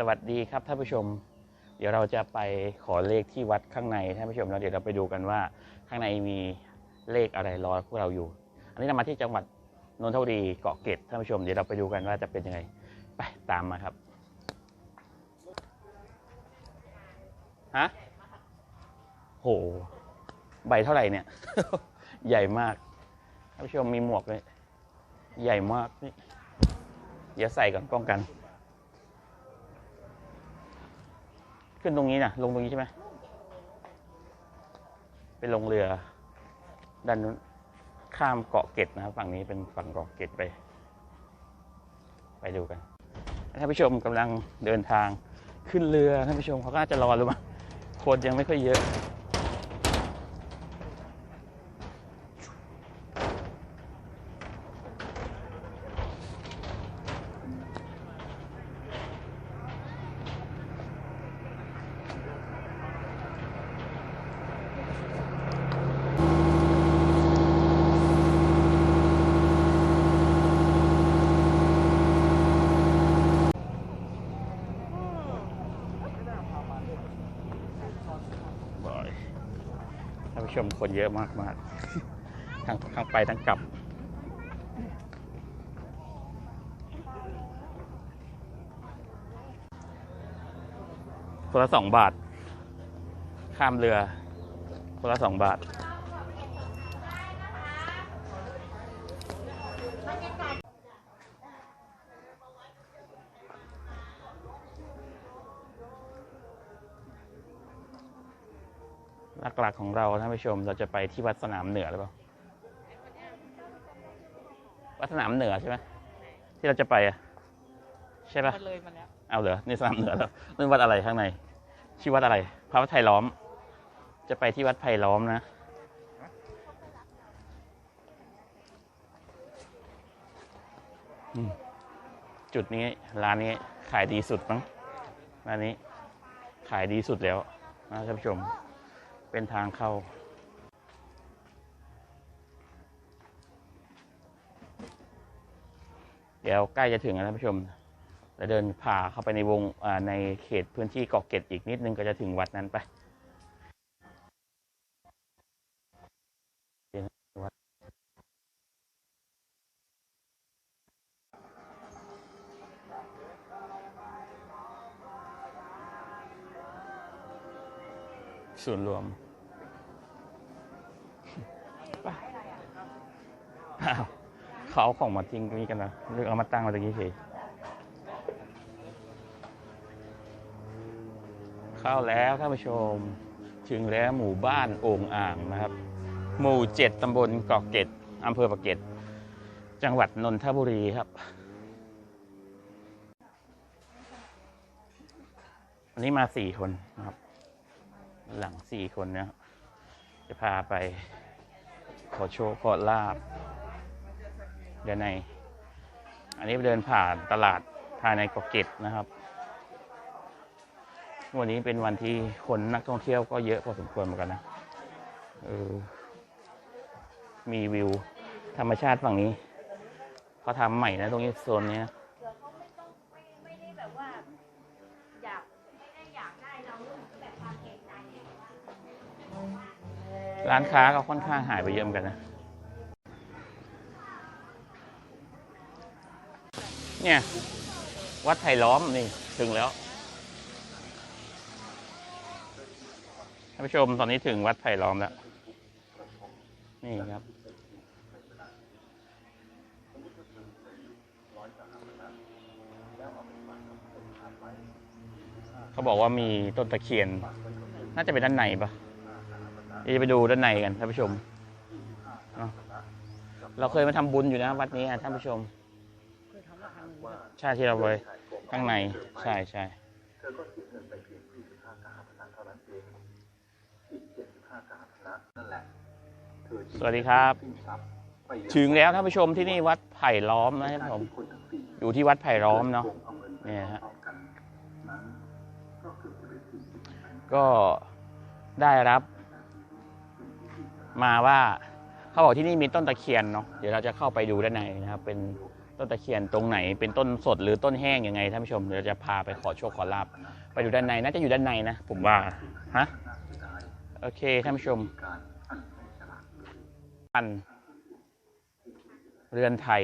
สวัสดีครับท่านผู้ชม เดี๋ยวเราจะไปขอเลขที่วัดข้างในท่านผู้ชมแล้วเดี๋ยวเราไปดูกันว่าข้างในมีเลขอะไรรอพวกเราอยู่ อันนี้เรามาที่จังหวัดนนทบุรีเกาะเกร็ดท่านผู้ชมเดี๋ยวเราไปดูกันว่าจะเป็นยังไงไปตามมาครับฮะโหใบเท่าไหร่เนี่ย ใหญ่มากท่านผู้ชมมีหมวกเลยใหญ่มากนี่เดี๋ยวใส่ก่อนป้องกัน ขึ้นตรงนี้นะลงตรงนี้ใช่ไหมไปลงเรือด้านนู้นข้ามเกาะเกตนะครับ ฝั่งนี้เป็นฝั่งเกาะเกตไป ไปดูกันท่านผู้ชมกำลังเดินทางขึ้นเรือท่านผู้ชมเขาก็น่าจะรอหรือเปล่าคนยังไม่ค่อยเยอะ ชมคนเยอะมากมากทั้งทั้งไปทั้งกลับ คนละสองบาท ข้ามเรือ คนละสองบาท หลัก ๆ ของเราท่านผู้ชมเราจะไปที่วัดสนามเหนือหรือเปล่าวัดสนามเหนือใช่ไหมที่เราจะไปอะใช่ปะมันเลยมาแล้วเอาเหรอนี่สนามเหนือแล้วนั่นวัดอะไรข้างใน ชื่อวัดอะไรพระวัดไทยล้อม จะไปที่วัดไผ่ล้อมนะอืมจุดนี้ร้านนี้ขายดีสุดมั้งร้านนี้ขายดีสุดแล้วนะท่านผู้ชม เป็นทางเข้า เดี๋ยวใกล้จะถึงแล้วท่านผู้ชมแล้วเดินผ่าเข้าไปในวงในเขตพื้นที่เกาะเกร็ดอีกนิดนึงก็จะถึงวัดนั้นไปส่วนย์รวม อ้าวเขาเอาของมาทิ้งตรงนี้กันนะหรือเอามาตั้งไว้ตรงนี้เฉยเข้าแล้วท่านผู้ชม ถึงแล้วหมู่บ้านโอ่งอ่างนะครับ หมู่เจ็ดตำบลเกาะเกร็ดอำเภอปากเกร็ดจังหวัดนนทบุรีครับ วันนี้มาสี่คนนะครับ หลังสี่คนเนะจะพาไปขอโชว์ขอลาบ เดินใน อันนี้เดินผ่านตลาดภายในเกาะเกร็ดนะครับ วันนี้เป็นวันที่คนนักท่องเที่ยวก็เยอะพอสมควรเหมือนกันนะเออมีวิวธรรมชาติฝั่งนี้เขาทำใหม่นะตรงนี้โซนนี้นะเผื่อเขาไม่ต้องไม่ไม่ได้แบบว่าอยากไม่ได้อยากได้เราแบบความเกรงใจเนี่ยร้านค้าก็ค่อนข้างหายไปเยอะเหมือนกันนะ เนี่ย วัดไผ่ล้อมนี่ถึงแล้วท่านผู้ชมตอนนี้ถึงวัดไผ่ล้อมแล้ว นี่ครับ เขาบอกว่ามีต้นตะเคียน น่าจะเป็นด้านในปะเดี๋ยวจะไปดูด้านในกันท่านผู้ชม เราเคยมาทำบุญอยู่นะวัดนี้ท่านผู้ชมำราคาหนึ่งใช่ที่เราไปข้างในใช่ใช่สวัสดีครับ ถึงแล้วท่านผู้ชมที่นี่วัดไผ่ล้อมนะท่านผู้ชมอยู่ที่วัดไผ่ล้อมเนาะเนี่ยฮะก็ได้รับ มาว่าเขาบอกที่นี่มีต้นตะเคียนเนาะเดี๋ยวเราจะเข้าไปดูด้านในนะครับ เป็น ต้นตะเคียนตรงไหนเป็นต้นสดหรือต้นแห้งยังไงท่านผู้ชมเดี๋ยวจะพาไปขอโชคขอลาบไปดูด้านในน่าจะอยู่ด้านในนะ ผมว่าฮะโอเคท่านผู้ชมอันเรือนไทย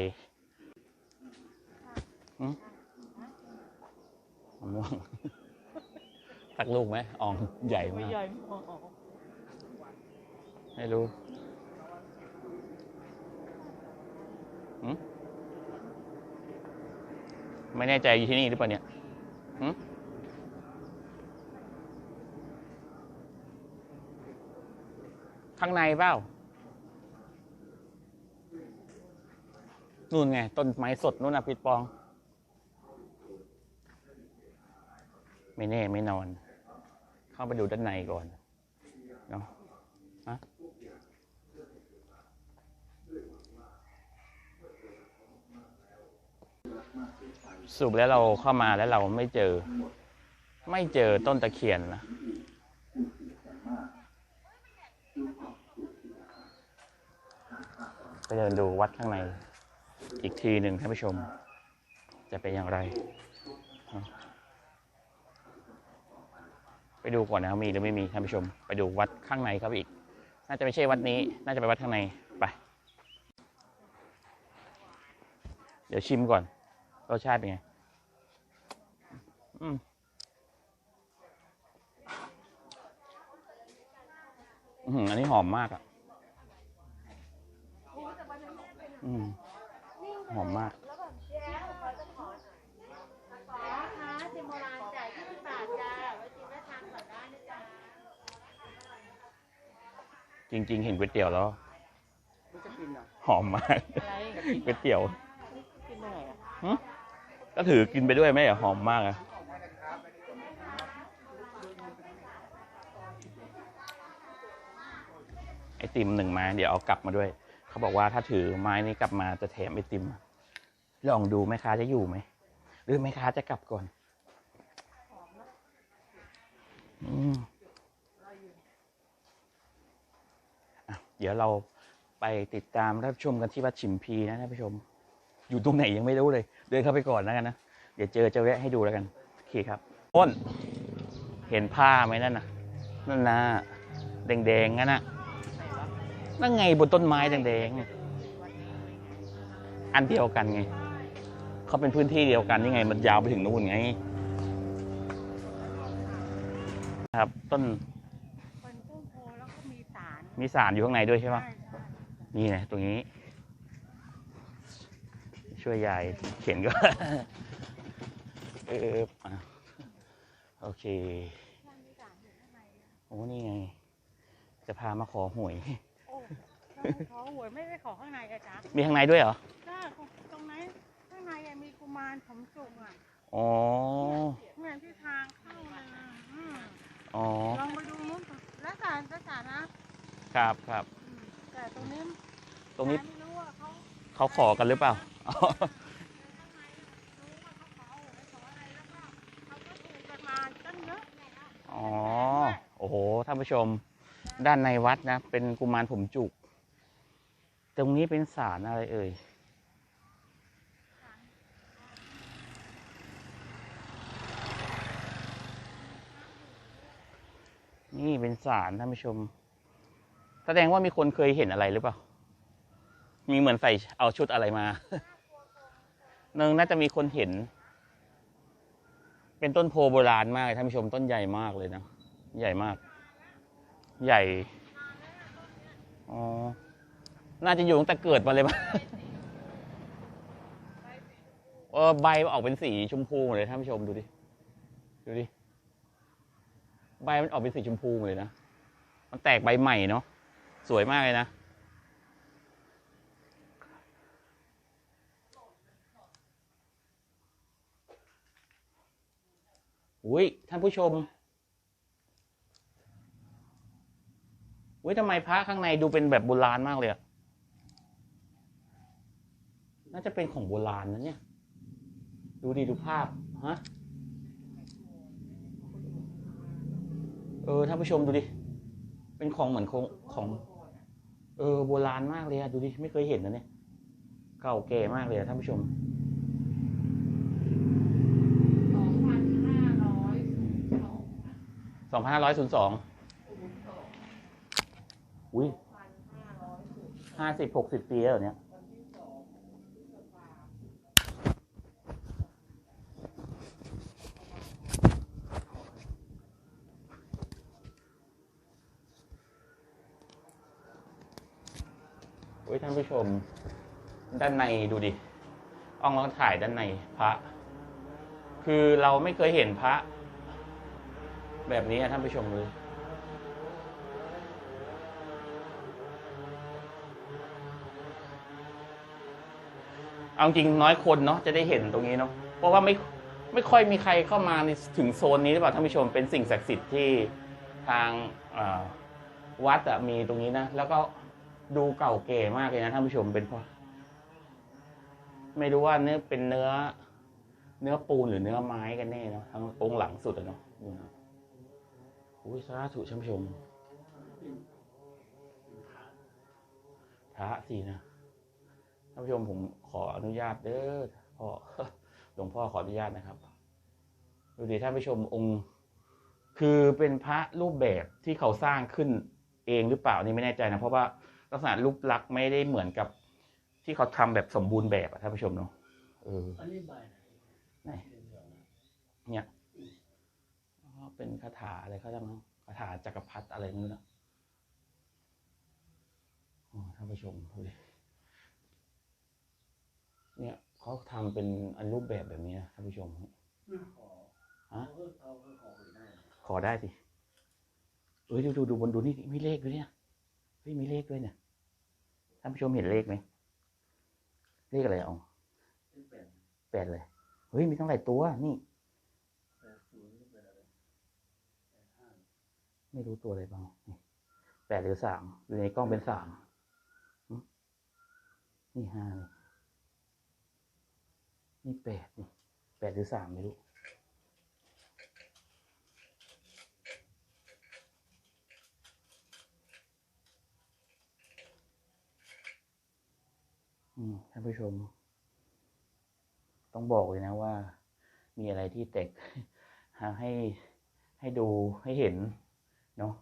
หืมมะม่วงสักลูกไหมอ่องใหญ่มากใหญ่มากไม่รู้หืม ไม่แน่ใจอยู่ที่นี่หรือเปล่าเนี่ยข้างในเปล่า นู่นไง ต้นไม้สดนู่นนะปิดปอง ไม่แน่ไม่นอน เข้าไปดูด้านในก่อน เนาะ สรุปแล้วเราเข้ามาแล้วเราไม่เจอ ไม่เจอต้นตะเคียนนะไปเดินดูวัดข้างใน อีกทีหนึ่งท่านผู้ชม จะเป็นอย่างไร ไปดูก่อนนะมีหรือไม่มีท่านผู้ชม ไปดูวัดข้างในครับอีก น่าจะไม่ใช่วัดนี้ น่าจะไปวัดข้างในไป เดี๋ยวชิมก่อน รสชาติเป็นไง อืมอื้อหืออันนี้หอมมากอะ อืม หอมมากแล้วแบบแย่ขอจะขอหน่อยขอคะซิมโบราณจ่าย20บาทจ้าไว้กินแม่ทานก่อนได้นะจ๊ะจริงๆ เห็นก๋วยเตี๋ยวแล้วมันจะกินเหรอหอมมากอะไรก๋วยเตี๋ยวกินได้ไงอะหึ ก็ถือกินไปด้วยไม่หอมมากอะไอติมหนึ่งไม้เดี๋ยวเอากลับมาด้วย เขาบอกว่าถ้าถือไม้นี้กลับมาจะแถมไอติม ลองดูแม่ค้าจะอยู่ไหม หรือแม่ค้าจะกลับก่อนอืมอะเดี๋ยวเราไปติดตามรับชมกันที่วัดฉิมพีนะท่านผู้ชม อยู่ตรงไหนยังไม่รู้เลย เดินเข้าไปก่อนแล้วกันนะ เดี๋ยวเจอจะแวะให้ดูแล้วกันโอเคครับอ้นเห็นผ้าไหมนั่นน่ะ นั่นนะแดงๆงั้นน่ะนั่นไงบนต้นไม้แดงๆอันเดียวกันไงเขาเป็นพื้นที่เดียวกันนี่ไง มันยาวไปถึงนู่นไง ครับ ต้นเป็นต้นโพแล้วก็มีสารมีสารอยู่ข้างในด้วยใช่ปะใช่ใช่นี่นะตรงนี้ ช่วยยายเขียนก็เอออะโอเคโอ้นี่ไง จะพามาขอหวยโอ้ขอหวยไม่ได้ขอข้างในอะจ๊ะมีข้างในด้วยเหรอจ้าตรงไหนข้างในอะมีกุมารผมจุกอะอ๋อเหมือนที่ทางเข้าเลยนะอืมอ๋อลองไปดูนู้นและสารและสารนะครับครับอืมแต่ตรงนี้ ตรงนี้ไม่รู้ว่าเขา เขาขอกันหรือเปล่าอ๋อกันมาตั้งเยอะอ๋อ โอ้โห ท่านผู้ชม ด้านในวัดนะ เป็นกุมารผมจุก ตรงนี้เป็นศาลอะไรเอ่ย นี่เป็นศาลท่านผู้ชม แสดงว่ามีคนเคยเห็นอะไรหรือเปล่า มีเหมือนใส่เอาชุดอะไรมาหนึ่งน่าจะมีคนเห็น เป็นต้นโพโบราณมากท่านผู้ชมต้นใหญ่มากเลยนะ ใหญ่มาก ใหญ่ อ๋อ น่าจะอยู่ตั้งแต่เกิดมาเลยมั้งเออใบมันออกเป็นสีชมพูหมดเลยท่านผู้ชมดูดิ ดูดิ ใบมันออกเป็นสีชมพูหมดเลยนะ มันแตกใบใหม่เนาะ สวยมากเลยนะ อุ้ยท่านผู้ชมอุ้ยทำไมพระข้างในดูเป็นแบบโบราณมากเลยอะน่าจะเป็นของโบราณนะเนี่ย ดูดิดูภาพฮะเออท่านผู้ชมดูดิ เป็นของเหมือนของของ เออโบราณมากเลยอะดูดิ ไม่เคยเห็นนะเนี่ย เก่าแก่มากเลยอะท่านผู้ชม สองพันห้าร้อยศูนย์สองอุ้ยห้าสิบหกสิบปีแล้วเนี่ยโอ้ยท่านผู้ชม ด้านในดูดิอ้องลองถ่ายด้านในพระ คือเราไม่เคยเห็นพระ แบบนี้ท่านผู้ชมเลยเอาจริงน้อยคนเนาะจะได้เห็นตรงนี้เนาะเพราะว่าไม่ไม่ค่อยมีใครเข้ามาในถึงโซนนี้หรือเปล่าท่านผู้ชมเป็นสิ่งศักดิ์สิทธิ์ที่ทางวัดมีตรงนี้นะ แล้วก็ดูเก่าเก๋มากเลยนะท่านผู้ชมเป็นเพราะไม่รู้ว่าเนื้อเป็นเนื้อ เนื้อปูนหรือเนื้อไม้กันแน่เนาะทั้งองค์หลังสุดอะเนาะ อุ้ยสาธุท่านผู้ชม พระสินะท่านผู้ชมผมขออนุญาตเด้อพ่อหลวงพ่อขออนุญาตนะครับ ดูดิท่านผู้ชมองค์ คือเป็นพระรูปแบบที่เขาสร้างขึ้นเองหรือเปล่านี่ไม่แน่ใจนะ เพราะว่าลักษณะรูปลักษณ์ไม่ได้เหมือนกับที่เขาทำแบบสมบูรณ์แบบอะท่านผู้ชมเนาะเอออันนี้ใบไหนไหนเนี่ยอ๋อ เป็นคาถาอะไรเขาจำนะคาถาจักรพรรดิอะไรไม่รู้นะอ๋อท่านผู้ชมดูดิเนี่ยเขาทำเป็นอันรูปแบบแบบนี้นะท่านผู้ชมขอฮะเขาก็เขาก็ขอคุยได้ขอได้สิเอ้ยดูดูดูบนดูนี่มีเลขด้วยเนี่ยเฮ้ยมีเลขด้วยเนี่ยท่านผู้ชมเห็นเลขไหมเลขอะไรอะอ๋อที่แปดแปดเลยเฮ้ยมีตั้งหลายตัวนี่ แปดศูนย์แปดอะไรแปดห้า ไม่รู้ตัวอะไรบ้างแปดหรือสามอยู่ในกล้องเป็นสามนี่ห้านี่นี่แปดนี่แปดหรือสามไม่รู้อืมท่านผู้ชม ต้องบอกเลยนะว่า มีอะไรที่แตกให้ให้ดูให้เห็น เนาะ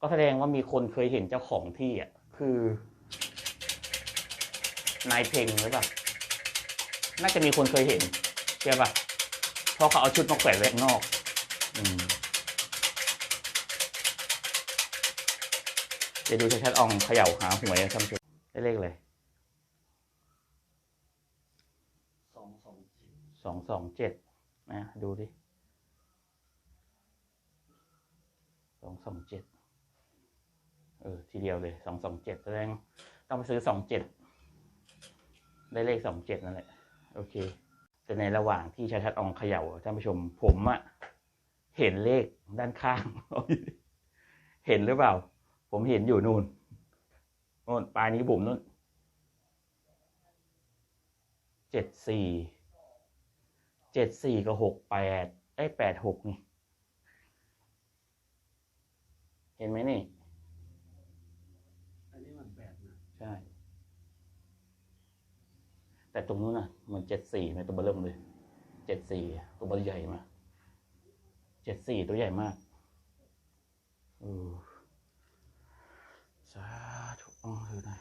ก็แสดงว่ามีคนเคยเห็นเจ้าของที่อะคือนายเพลงหรือเปล่าน่าจะมีคนเคยเห็นใช่ปะเพราะเขาเอาชุดมาแขวนไว้ข้างนอก อืมเดี๋ยวดูชัดๆอองเขย่าหาหวยท่านผู้ชมได้เลขเลยสองสองเจ็ดนะดูดิ สองเจ็ดเออ ทีเดียวเลยสองสองเจ็ดแสดงต้องไปซื้อสองเจ็ดได้เลขสองเจ็ดนั่นแหละ โอเค แต่ในระหว่างที่ชาชัดอองเขย่าท่านผู้ชมผมอะเห็นเลขด้านข้าง เห็นหรือเปล่า ผมเห็นอยู่นู่นนู่นปลายนี้บุ๋มนู่นเจ็ดสี่เจ็ดสี่กับหกแปดไอ้แปดหกนี่ เห็นไหมนี่ อันนี้มันแปดนะใช่ แต่ตรงนู้นน่ะเหมือนเจ็ดสี่ในตัวเบอร์เริ่มเลยเจ็ดสี่ตัวเบอร์ใหญ่มากเจ็ดสี่ตัวใหญ่มากเออสาธุอ๋อคือได้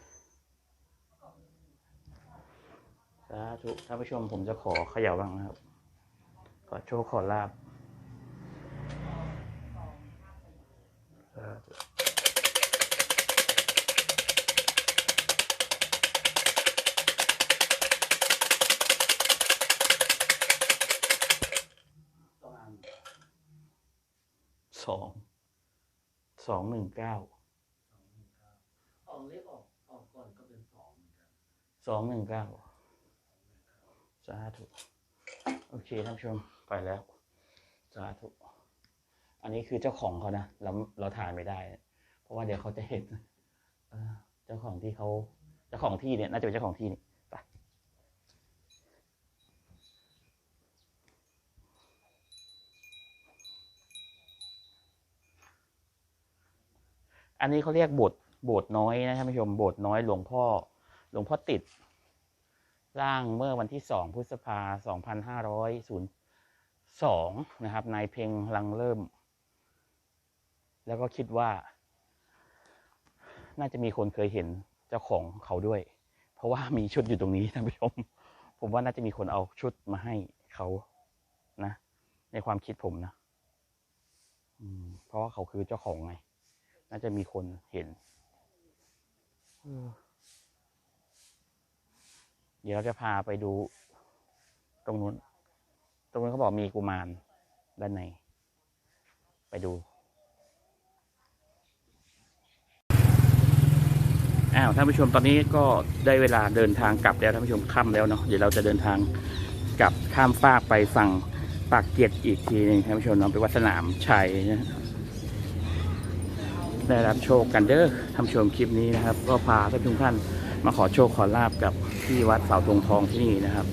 สาธุท่านผู้ชมผมจะขอเขย่าบ้างนะครับ ขอโชคขอลาบ สองสองหนึ่งเก้าสองหนึ่งเก้าออกเลขออกออกก่อนก็เป็นสองเหมือนกันสองหนึ่งเก้าสาธุ โอเคท่านผู้ชมไปแล้ว สาธุ อันนี้คือเจ้าของเขานะเราเราถ่ายไม่ได้ เพราะว่าเดี๋ยวเขาจะเห็นเจ้าของที่เขาเจ้าของที่เนี่ยน่าจะเป็นเจ้าของที่นี่ไปอันนี้เขาเรียกบสถ์โบสน้อยนะท่านผู้ชมโบสน้อยหลวงพ่อหลวงพ่อติดร่างเมื่อวันที่สองพฤษภาสองพันห้าร้อยศูนย์สองนะครับนายเพ็งลังเริ่ม แล้วก็คิดว่า น่าจะมีคนเคยเห็นเจ้าของเขาด้วย เพราะว่ามีชุดอยู่ตรงนี้ท่านผู้ชม ผมว่าน่าจะมีคนเอาชุดมาให้เขานะ ในความคิดผมนะอืมเพราะว่าเขาคือเจ้าของไง น่าจะมีคนเห็นเออเดี๋ยวเราจะพาไปดู ตรงนู้น ตรงนู้นเขาบอกมีกุมารด้านใน ไปดู อ้าวท่านผู้ชมตอนนี้ก็ได้เวลาเดินทางกลับแล้วท่านผู้ชมค่ำแล้วเนาะเดี๋ยวเราจะเดินทางกลับข้ามฟากไปฝั่งปากเกร็ดอีกทีหนึงท่านผู้ชมเนาะไปวัดสนามชัยนะได้รับโชคกันเด้อท่านผู้ชมคลิปนี้นะครับ ก็พาท่านทุกท่านมาขอโชคขอลาบกับที่วัดเสาธงทองที่นี่นะครับ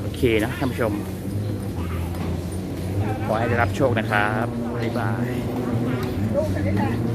โอเคนะท่านผู้ชม ขอให้ได้รับโชคนะครับบ๊ายบาย